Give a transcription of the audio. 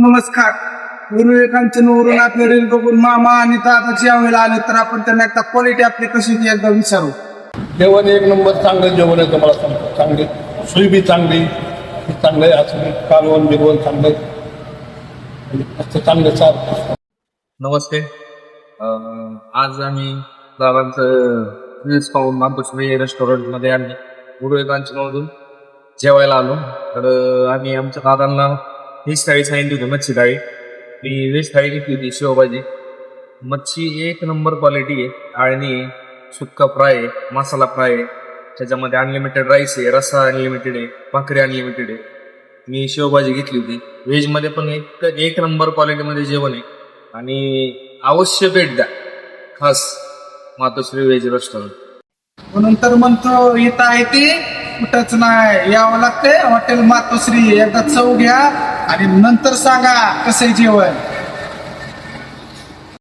नमस्कार. विवेकांचनवरून आपले रील बघून मामा आणि दादाची यावेळेला आले तर आपण त्यांना एकदा क्वालिटी आपली कशी ती एकदा विचारू. जेवण एक नंबर चांगलं जेवण आहे तुम्हाला सांगतो चांगले. सोय बी चांगली. चांगलं आहे. असं कालवण बिलवण चांगलं आहे. असं चांगलं चाल. नमस्ते. आज आम्ही दादांचं रील्स पाहून मातोश्री रेस्टॉरंटमध्ये आम्ही गुरुवेदांच्यामधून जेवायला आलो. तर आम्ही आमच्या दादांना हीच थाळी सांगितली होती मच्छी थाळी मी व्हेज थाळी घेतली होती शेवभाजी मच्छी एक नंबर क्वालिटी आहे आळणी आहे, सुक्का फ्राय आहे मसाला फ्राय आहे त्याच्यामध्ये अनलिमिटेड राईस आहे रस्सा अनलिमिटेड आहे भाकरी अनलिमिटेड आहे मी शेवभाजी घेतली होती. व्हेजमध्ये पण एक एक नंबर क्वालिटीमध्ये जेवण आहे. आणि अवश्य भेट द्या. खास मातोश्री व्हेज रेस्टॉरंट नंतर म्हणतो इथं आहे ती. कुठंच नाही. यावं लागतंय. हॉटेल मातोश्री. एकदा चव घ्या. आणि नंतर सांगा कसं आहे जेवण?